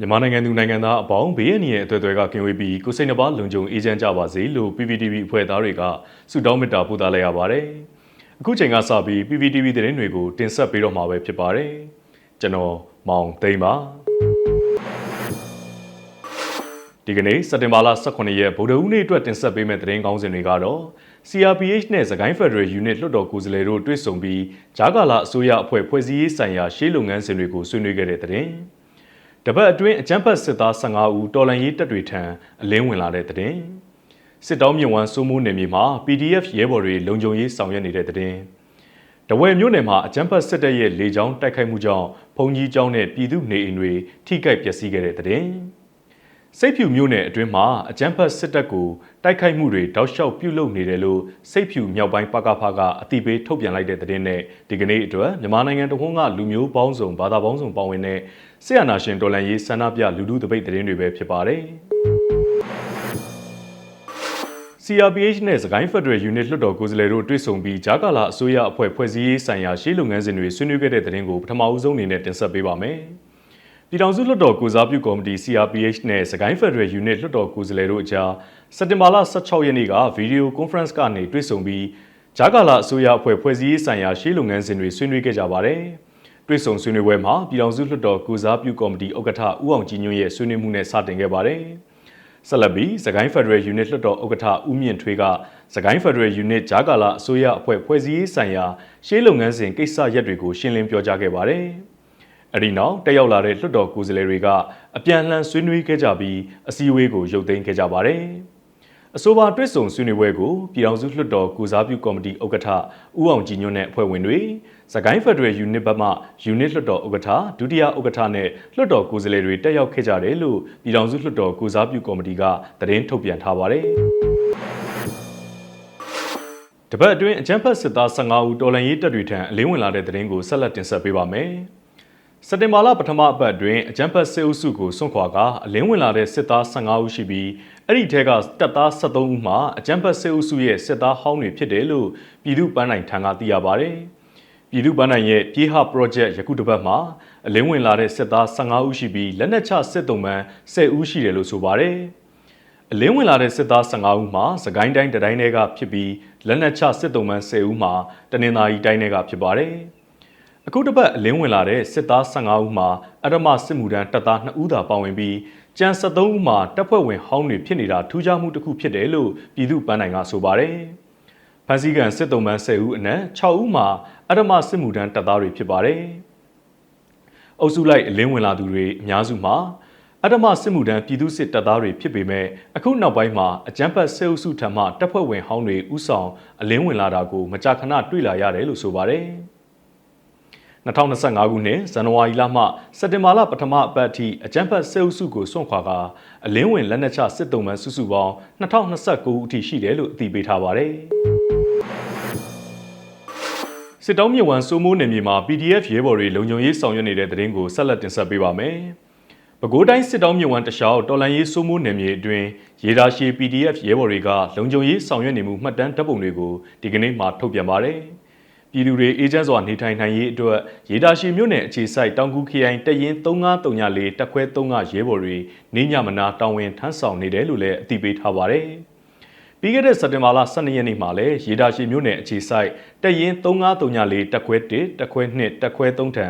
မြန်မာနိုင်ငံသူနိုင်ငံသားအပေါင်းဘေးအန္တရာယ်အသွယ်သွယ်ကကင်ဝေးပြီးကိုယ်စိတ်နှပါလုံခြုံအေးချမ်းကြပါစေလို့ PPTV အဖွဲ့သားတွေကဆုတောင်းမေတ္တာပို့သလိုက်ရပါတယ်။အခုချိန်ကစပြီး PPTV သတင်းတွေကိုတင်ဆက်ပေးတော့မှာပဲဖြစ်ပါတယ်။ကျွန်တော်မောင်သိန်းပါ။ဒီကနေ့စက်တင်ဘာလ18ရက်ဗုဒ္ဓဟူးနေ့အတွက်တင်ဆက်ပေးမယ့်သတင်းကောင်းစင်တွေကတော့ CRPH နဲ့စကိုင်း Federal Unit လွှတ်တော်ကိုယ်စားလှယ်တို့တွေ့ဆုံပြီးဂျာကာလာအစိုးရအဖွဲ့ဖွဲ့စည်းရေးဆိုင်ရာရှေးလုပ်ငန်းစဉ်တွေကိုဆွေးနွေးခဲ့တဲ့သတင်း။ တပတ်အတွင်းအကြမ်းဖက်စစ်သား15ဦးတော်လန်ရေးတပ်တွေထံအလင်းဝင်လာတဲ့တဲ့စစ်တောင်းမြင့်ဝမ်းစိုးမိုးနယ်မြေမှာ PDF ရဲဘော်တွေလုံခြုံရေးဆောင်ရွက်နေတဲ့တဲ့တဝယ်မြို့နယ်မှာအကြမ်းဖက်စစ်တပ်ရဲ့လေကြောင်းတိုက်ခိုက်မှုကြောင့်ဘုံကြီးကျောင်းနဲ့ပြည်သူနေအိမ်တွေထိခိုက်ပျက်စီးခဲ့တဲ့တဲ့ စိတ်ဖြူမြို့နယ်အတွင်းမှာအကြမ်းဖက်စစ်တပ်ကိုတိုက်ခိုက်မှုတွေတောက်လျှောက်ပြုလုပ်နေတယ်လို့စိတ်ဖြူမြောက်ပိုင်းပကဖကအတိပေးထုတ်ပြန်လိုက်တဲ့သတင်းနဲ့ဒီကနေ့အတွက်မြန်မာနိုင်ငံတဝန်းကလူမျိုးပေါင်းစုံဘာသာပေါင်းစုံပါဝင်တဲ့ဆီယနာရှင်တော်လန်ရေးဆန္ဒပြလူလူတပိတ်သတင်းတွေပဲဖြစ်ပါတယ်။ CRPH နဲ့စကိုင်း Federal Unit လွှတ်တော်ကိုယ်စားလှယ်တို့တွေ့ဆုံပြီးဂျာကာလာအစိုးရအဖွဲ့ဖွဲ့စည်းရေးဆိုင်ရာရှေ့လုပ်ငန်းစဉ်တွေဆွေးနွေးခဲ့တဲ့သတင်းကိုပထမအဆုံးအနေနဲ့တင်ဆက်ပေးပါမယ်။ ပြည်ထောင်စုလွှတ်တော်ကိုစားပြုကော်မတီ CRPH နဲ့စကိုင်း Federal Unit လွှတ်တော်ကိုယ်စားလှယ်တို့အကြားစက်တင်ဘာလ16ရက်နေ့ကဗီဒီယိုကွန်ဖရင့်ကနေတွေ့ဆုံပြီးဂျာကာလာအစိုးရအဖွဲ့ဖွဲ့စည်းရေးဆိုင်ရာရှေ့လုပ်ငန်းစဉ်တွေဆွေးနွေးခဲ့ကြပါတယ်။တွေ့ဆုံဆွေးနွေးပွဲမှာပြည်ထောင်စုလွှတ်တော်ကုစားပြုကော်မတီဥက္ကဋ္ဌဦးအောင်ကြည်ညွန့်ရဲ့ဆွေးနွေးမှုနဲ့စတင်ခဲ့ပါတယ်။ဆက်လက်ပြီးစကိုင်းဖက်ဒရယ်ယူနစ်လွှတ်တော်ဥက္ကဋ္ဌဦးမြင့်ထွေးကစကိုင်းဖက်ဒရယ်ယူနစ်ဂျာကာလာအစိုးရအဖွဲ့ဖွဲ့စည်းရေးဆိုင်ရာရှေးလုပ်ငန်းစဉ်ကိစ္စရပ်တွေကိုရှင်းလင်းပြောကြားခဲ့ပါတယ်။ အဲဒီနောက်တက်ရောက်လာတဲ့လွှတ်တော်ကိုယ်စားလှယ်တွေကအပြန်အလှန်ဆွေးနွေးခဲ့ကြပြီးအစည်းအဝေးကိုရုပ်သိမ်းခဲ့ကြပါတယ်။အဆိုပါတွစ်ဆုံဆွေးနွေးပွဲကိုပြည်ထောင်စုလွှတ်တော်ကုစားပြုကော်မတီဥက္ကဋ္ဌဦးအောင်ကြည်ညွန့်နဲ့အဖွဲ့ဝင်တွေစကိုင်းဖက်ဒရယ်ယူနစ်ဘက်မှယူနစ်လွှတ်တော်ဥက္ကဋ္ဌဒုတိယဥက္ကဋ္ဌနဲ့လွှတ်တော်ကိုယ်စားလှယ်တွေတက်ရောက်ခဲ့ကြတယ်လို့ပြည်ထောင်စုလွှတ်တော်ကုစားပြုကော်မတီကသတင်းထုတ်ပြန်ထားပါတယ်တပတ်အတွင်းအကြမ်းဖက်စစ်သား15ဦးတော်လှန်ရေးတပ်တွေထံအလင်းဝင်လာတဲ့သတင်းကိုဆက်လက်တင်ဆက်ပေးပါမယ်။ စက်တင်ဘာလပထမအပတ်တွင်အကြမ်းဖက်စစ်အုပ်စုကိုစွန့်ခွာကအလင်းဝင်လာတဲ့စစ်သား15ဦးရှိပြီးအဲ့ဒီထဲကတပ်သား73ဦးမှာအကြမ်းဖက်စစ်အုပ်စုရဲ့စစ်သားဟောင်းတွေဖြစ်တယ်လို့ပြည်သူ့ပန်းနိုင်ထံကသိရပါဗျ။ပြည်သူ့ပန်းနိုင်ရဲ့ပြေးဟ project ယခုတစ်ပတ်မှာအလင်းဝင်လာတဲ့စစ်သား15ဦးရှိပြီးလက်နက်ချစစ်တုံးမှန်10ဦးရှိတယ်လို့ဆိုပါတယ်။အလင်းဝင်လာတဲ့စစ်သား15ဦးမှာစကိုင်းတိုင်းတိုင်းတွေကဖြစ်ပြီးလက်နက်ချစစ်တုံးမှန်10ဦးမှာတနင်္သာရီတိုင်းတွေကဖြစ်ပါတယ်။ အခုတစ်ပတ်အလင်းဝင်လာတဲ့စစ်သား15ဦးမှာအရမစစ်မှုထမ်းတပ်သား2ဦးသာပါဝင်ပြီးကြံ73ဦးမှာတပ်ဖွဲ့ဝင်ဟောင်းတွေဖြစ်နေတာထူးခြားမှုတစ်ခုဖြစ်တယ်လို့ပြည်သူ့ပန်းနိုင်ကဆိုပါတယ်။ဖန်စီကန်စစ်တုံးပန်း10ဦးအနက်6ဦးမှာအရမစစ်မှုထမ်းတပ်သားတွေဖြစ်ပါတယ်။အုပ်စုလိုက်အလင်းဝင်လာသူတွေအများစုမှာအတမစစ်မှုထမ်းပြည်သူစစ်တပ်သားတွေဖြစ်ပေမဲ့အခုနောက်ပိုင်းမှာအကြမ်းဖက်ဆဲအုပ်စုထံမှတပ်ဖွဲ့ဝင်ဟောင်းတွေဥဆောင်အလင်းဝင်လာတာကိုမကြာခဏတွေ့လာရတယ်လို့ဆိုပါတယ်။ 2025ခုနှစ်ဇန်နဝါရီလမှစက်တင်ဘာလပထမအပတ်အထိအကြမ်းဖက်စစ်အုပ်စုကိုစွန့်ခွာကအလင်းဝင်လက်နက်ချစစ်တုံးမှန်စုစုပေါင်း2029ဦးအထိရှိတယ်လို့အသိပေးထားပါတယ်။စစ်တောင်းမြဝံစိုးမိုးနယ်မြေမှာ PDF ရဲဘော်တွေလုံခြုံရေးဆောင်ရွက်နေတဲ့တဲ့တင်ကိုဆက်လက်တင်ဆက်ပေးပါမယ်။ပဲခူးတိုင်းစစ်တောင်းမြဝံတခြားတော်လန်ရေးစိုးမိုးနယ်မြေအတွင်းရေဒါရှည် PDF ရဲဘော်တွေကလုံခြုံရေးဆောင်ရွက်နေမှုမှတ်တမ်းဓာတ်ပုံတွေကိုဒီကနေ့မှထုတ်ပြန်ပါတယ်။ ပြည်သူတွေအေဂျင့်စွာနေထိုင်နိုင်ရေးအတွက်ရေတာရှည်မြို့နယ်အခြေစိုက်တောင်ကူခရိုင်တရင်3934တက်ခွဲ3ကရဲဘော်တွေနေညမနာတောင်းဝင်ထမ်းဆောင်နေတယ်လို့လည်းအသိပေးထားပါတယ်။ပြီးခဲ့တဲ့စက်တင်ဘာလ12ရက်နေ့မှာလည်းရေတာရှည်မြို့နယ်အခြေစိုက်တရင်3934တက်ခွဲ1တက်ခွဲ2တက်ခွဲ3ထံ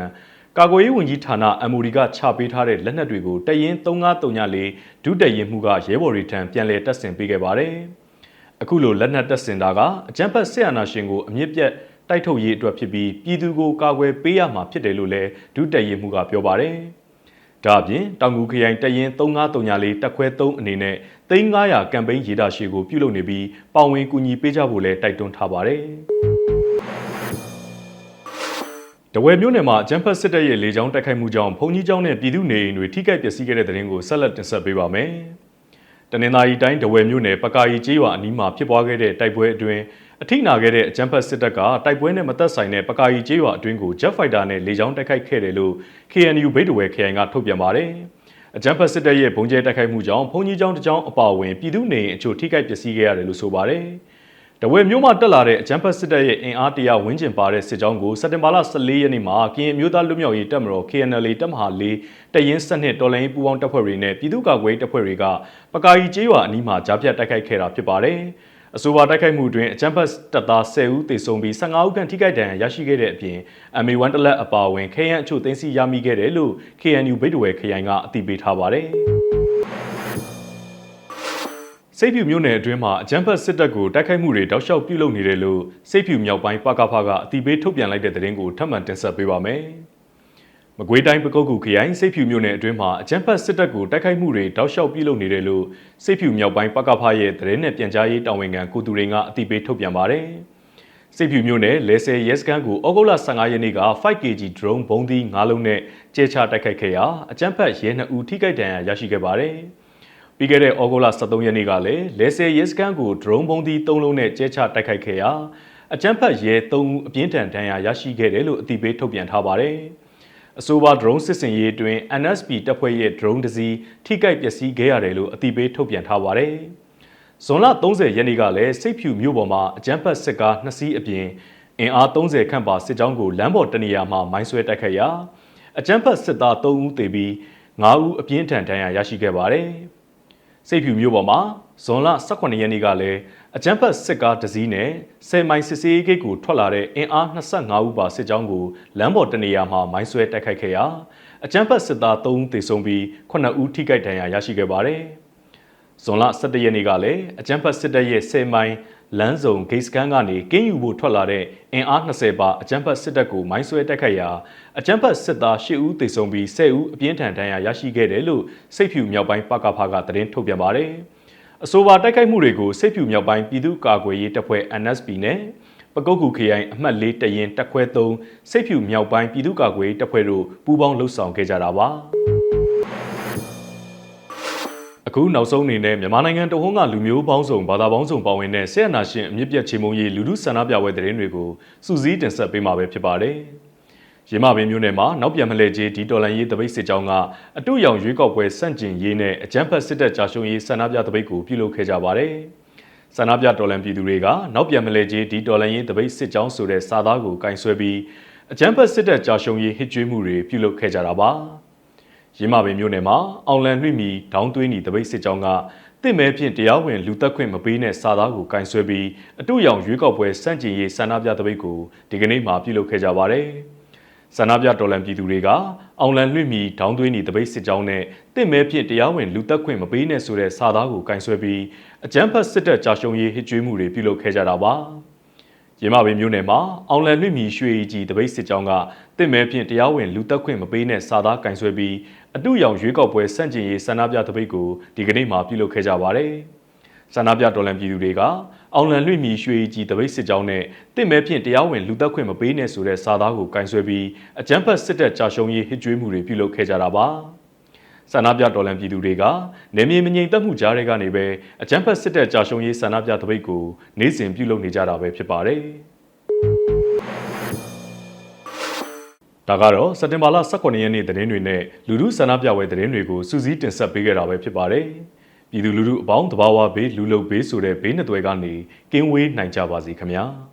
ကာကွယ်ရေးဝန်ကြီးဌာန MOD ကချပေးထားတဲ့လက်နက်တွေကိုတရင်3934ဒုတရင်မှုကရဲဘော်တွေထံပြန်လည်တပ်ဆင်ပေးခဲ့ပါတယ်။အခုလိုလက်နက်တပ်ဆင်တာကအကြမ်းဖက်ဆက်အာဏာရှင်ကိုအမြင့်ပြတ် တိုက်ထုတ်ရေးအတွက်ဖြစ်ပြီးပြည်သူကိုကာကွယ်ပေးရမှာဖြစ်တယ်လို့လည်းဒုတက်ရင်မှုကပြောပါတယ်။ဒါအပြင်တောင်ကူခရိုင်တရင်3934တက်ခွဲ3အနေနဲ့3900ကမ်ပိန်းရေးတာရှည်ကိုပြုလုပ်နေပြီးပါဝင်ကူညီပေးကြဖို့လည်းတိုက်တွန်းထားပါတယ်။တဝယ်မြို့နယ်မှာဂျမ်ဖတ်စစ်တပ်ရဲ့လေကြောင်းတိုက်ခိုက်မှုကြောင့်ဘုံကြီးကျောင်းနဲ့ပြည်သူနေအိမ်တွေထိခိုက်ပျက်စီးခဲ့တဲ့တဲ့ရင်ကိုဆက်လက်တင်ဆက်ပေးပါမယ်။တနင်္သာရီတိုင်းတဝယ်မြို့နယ်ပကာရီကျေးရွာအနီးမှာဖြစ်ပွားခဲ့တဲ့တိုက်ပွဲအတွင်း အထိနာခဲ့တဲ့အကြမ်းဖက်စစ်တပ်ကတိုက်ပွဲနဲ့မသက်ဆိုင်တဲ့ပကာရီကျေးရွာအတွင်းကို Jet Fighter နဲ့လေကြောင်းတိုက်ခိုက်ခဲ့တယ်လို့ KNU ဘိတ်တဝဲခရိုင်ကထုတ်ပြန်ပါတယ်။အကြမ်းဖက်စစ်တပ်ရဲ့ဘုံကျဲတိုက်ခိုက်မှုကြောင့်ဘုံကြီးကျောင်းတစ်ကျောင်းအပါအဝင်ပြည်သူနေအိမ်အချို့ထိခိုက်ပျက်စီးခဲ့ရတယ်လို့ဆိုပါတယ်။တဝဲမြို့မှာတက်လာတဲ့အကြမ်းဖက်စစ်တပ်ရဲ့အင်အားတရာဝန်းကျင်ပါတဲ့စစ်ကြောင်းကိုစက်တင်ဘာလ14ရက်နေ့မှာကရင်အမျိုးသားလူမျိုးရေးတပ်မတော် KNL တပ်မဟာ၄တရင်စနစ်တော်လိုင်းပူးပေါင်းတပ်ဖွဲ့တွေနဲ့ပြည်သူ့ကာကွယ်တပ်ဖွဲ့တွေကပကာကြီးကျေးရွာအနီးမှာကြားဖြတ်တိုက်ခိုက်ခဲ့တာဖြစ်ပါတယ်။ အဆိုပါတိုက်ခိုက်မှုတွင်အကြမ်းဖက်တပ်သား10ဦးသေဆုံးပြီး15ဦးခန့်ထိခိုက်ဒဏ်ရာရရှိခဲ့တဲ့အပြင် MA1 တလက်အပါအဝင်ခရမ်းအချို့သိမ်းဆည်းရမိခဲ့တယ်လို့ KNU ဘိတ်တဝဲခရိုင်ကအသိပေးထားပါတယ်။စိတ်ဖြူမျိုးနယ်အတွင်းမှာအကြမ်းဖက်စစ်တပ်ကိုတိုက်ခိုက်မှုတွေတောက်လျှောက်ပြုလုပ်နေတယ်လို့စိတ်ဖြူမြောက်ပိုင်းပကဖကအတိပေးထုတ်ပြန်လိုက်တဲ့သတင်းကိုထပ်မံတင်ဆက်ပေးပါမယ်။ မကွေးတိုင်းပကုတ်ကူခရိုင်စိတ်ဖြူမျိုးနယ်အတွင်းမှာအကြမ်းဖက်စစ်တပ်ကိုတိုက်ခိုက်မှုတွေတောက်လျှောက်ပြုလုပ်နေတယ်လို့စိတ်ဖြူမြောက်ပိုင်းပကဖရဲ့သတင်းနဲ့ပြန်ကြားရေးတာဝန်ခံကိုသူရင်ကအတိပေးထုတ်ပြန်ပါတယ်။စိတ်ဖြူမျိုးနယ်လဲဆယ်ရဲစခန်းကိုဩဂုတ်လ15ရက်နေ့က 5kg drone ဘုံသီး9လုံးနဲ့ကျဲချတိုက်ခိုက်ခဲ့ရာအကြမ်းဖက်ရဲ2ဦးထိခိုက်ဒဏ်ရာရရှိခဲ့ပါတယ်။ပြီးခဲ့တဲ့ဩဂုတ်လ23ရက်နေ့ကလည်းလဲဆယ်ရဲစခန်းကို drone ဘုံသီး3လုံးနဲ့ကျဲချတိုက်ခိုက်ခဲ့ရာအကြမ်းဖက်ရဲ3ဦးအပြင်းထန်ဒဏ်ရာရရှိခဲ့တယ်လို့အသိပေးထုတ်ပြန်ထားပါတယ်။ အဆိုပါ drone စစ်စင်ရေးအတွင်း NSP တပ်ဖွဲ့ရဲ့ drone တစ်စီးထိခိုက်ပျက်စီးခဲ့ရတယ်လို့အသိပေးထုတ်ပြန်ထားပါတယ်။ဇွန်လ30ရက်နေ့ကလည်းစိတ်ဖြူမြို့ပေါ်မှာအကြမ်းဖက်စစ်ကား2စီးအပြင်အင်အား30ခန့်ပါစစ်ကြောင်းကိုလမ်းပေါ်တနေရာမှာမိုင်းဆွဲတိုက်ခိုက်ရာအကြမ်းဖက်စစ်သား3ဦးသေပြီး9ဦးအပြင်းထန်ဒဏ်ရာရရှိခဲ့ပါတယ်။စိတ်ဖြူမျိုးပေါ်မှာ ဇွန်လ18ရက်နေ့ကလည်းအကြမ်းဖက်စစ်ကားတစ်စီးနဲ့10မိုင်စစ်စေးဂိတ်ကိုထွက်လာတဲ့အင်အား25ဦးပါစစ်ကြောင်းကိုလမ်းပေါ်တနေရာမှာမိုင်းဆွဲတိုက်ခိုက်ခဲ့ရာအကြမ်းဖက်စစ်သား3ဦးသေဆုံးပြီး9ဦးထိခိုက်ဒဏ်ရာရရှိခဲ့ပါတယ်။ဇွန်လ17ရက်နေ့ကလည်းအကြမ်းဖက်စစ်တပ်ရဲ့10မိုင်လမ်းစုံဂိတ်စကန်ကနေကင်းယူဖို့ထွက်လာတဲ့အင်အား20ပါအကြမ်းဖက်စစ်တပ်ကိုမိုင်းဆွဲတိုက်ခိုက်ရာအကြမ်းဖက်စစ်သား10ဦးသေဆုံးပြီး10ဦးအပြင်းထန်ဒဏ်ရာရရှိခဲ့တယ်လို့စိတ်ဖြူမြောက်ပိုင်းပကဖကသတင်းထုတ်ပြန်ပါတယ်။ အဆိုပါတိုက်ခိုက်မှုတွေကိုစိတ်ဖြူမြောက်ပိုင်းပြည်သူ့ကာကွယ်ရေးတပ်ဖွဲ့ NSP နဲ့ပကုတ်ကူခရိုင်အမှတ်၄တရင်တက်ခွဲ3စိတ်ဖြူမြောက်ပိုင်းပြည်သူ့ကာကွယ်ရေးတပ်ဖွဲ့တို့ပူးပေါင်းလှုပ်ဆောင်ခဲ့ကြတာပါ။အခုနောက်ဆုံးအနေနဲ့မြန်မာနိုင်ငံတဝန်းကလူမျိုးပေါင်းစုံဘာသာပေါင်းစုံပါဝင်တဲ့ဆရာနာရှင်အမြင့်ပြတ်ချေမုံရေးလူလူဆန္ဒပြပွဲသတင်းတွေကိုစူးစီးတင်ဆက်ပေးမှာပဲဖြစ်ပါတယ်။ ရမပင်မျိုးနယ်မှာနောက်ပြန်မလဲကြီးဒီတော်လန်ရေးတပိတ်စစ်ကြောင်းကအတုရောင်ရွေးကောက်ပွဲစန့်ကျင်ရေးနဲ့အကြမ်းဖက်စစ်တပ်ကြာရှုံးရေးဆန္ဒပြတပိတ်ကိုပြုလုပ်ခဲ့ကြပါတယ်။ဆန္ဒပြတော်လန်ပြည်သူတွေကနောက်ပြန်မလဲကြီးဒီတော်လန်ရေးတပိတ်စစ်ကြောင်းဆိုတဲ့စာသားကိုကင်ဆွဲပြီးအကြမ်းဖက်စစ်တပ်ကြာရှုံးရေးဟစ်ကြွေးမှုတွေပြုလုပ်ခဲ့ကြတာပါ။ရင်းမာပင်မြို့နယ်မှာအောင်လန်နှိမီဒေါင်းသွင်းဤတပိတ်စစ်ကြောင်းကတင့်မဲဖြင့်တရားဝင်လူသက်ခွင့်မပေးတဲ့စာသားကိုကင်ဆွဲပြီးအတူရောင်ရွေးကောက်ပွဲစန့်ကျင်ရေးဆန္ဒပြတပိတ်ကိုဒီကနေ့မှပြုလုပ်ခဲ့ကြပါတယ်။ ဆန္ဒပြတော်လှန်ပြည်သူတွေကအောင်လန်လွှင့်မီဒေါင်းသွင်းဤတပိတ်စစ်ကြောင်းနဲ့တင့်မဲဖြင့်တရားဝင်လူသက်ခွင့်မပေးနဲ့ဆိုတဲ့စာသားကိုကင်ဆွဲပြီးအကြမ်းဖက်စစ်တပ်ကြာရှုံးရေးဟစ်ကြွေးမှုတွေပြုလုပ်ခဲ့ကြတာပါ။ရမပင်မြို့နယ်မှာအောင်လန်လွင့်မီရွှေကြီးတပိတ်စစ်ကြောင်းကတင့်မဲဖြင့်တရားဝင်လူသက်ခွင့်မပေးတဲ့စာသားကင်ဆွဲပြီးအတူရောင်ရွေးကောက်ပွဲစန့်ကျင်ရေးဆန္ဒပြတပိတ်ကိုဒီကနေ့မှပြုလုပ်ခဲ့ကြပါတယ်။ ဆန္ဒပြတော်လှန်ပြည်သူတွေကအောင်လန်လွင့်မီရွှေကြီးတပိတ်စစ်ကြောင်းနဲ့တင့်မဲဖြင့်တရားဝင်လူသက်ခွင့်မပေးနဲ့ဆိုတဲ့စာသားကိုကင်ဆွဲပြီးအကြမ်းဖက်စစ်တပ်ကြာရှုံးရေးဟစ်ကြွေးမှုတွေပြုလုပ်ခဲ့ကြတာပါ။ဆန္ဒပြတော်လှန်ပြည်သူတွေကနေမြေမငြိမ်သက်မှုကြားတွေကနေပဲအကြမ်းဖက်စစ်တပ်ကြာရှုံးရေးဆန္ဒပြတပိတ်ကိုနေ့စဉ်ပြုလုပ်နေကြတာပဲဖြစ်ပါတယ်။ဒါကတော့စက်တင်ဘာလ18ရက်နေ့သတင်းတွေနဲ့လူလူဆန္ဒပြပွဲသတင်းတွေကိုစူးစီးတင်ဆက်ပေးခဲ့တာပဲဖြစ်ပါတယ်။ ပြည်သူလူထုအပေါင်းတဘာဝဘေးလူလုံဘေးဆိုတဲ့ဘေးနှစ်သွဲကနေကင်းဝေးနိုင်ကြပါစေခင်ဗျာ။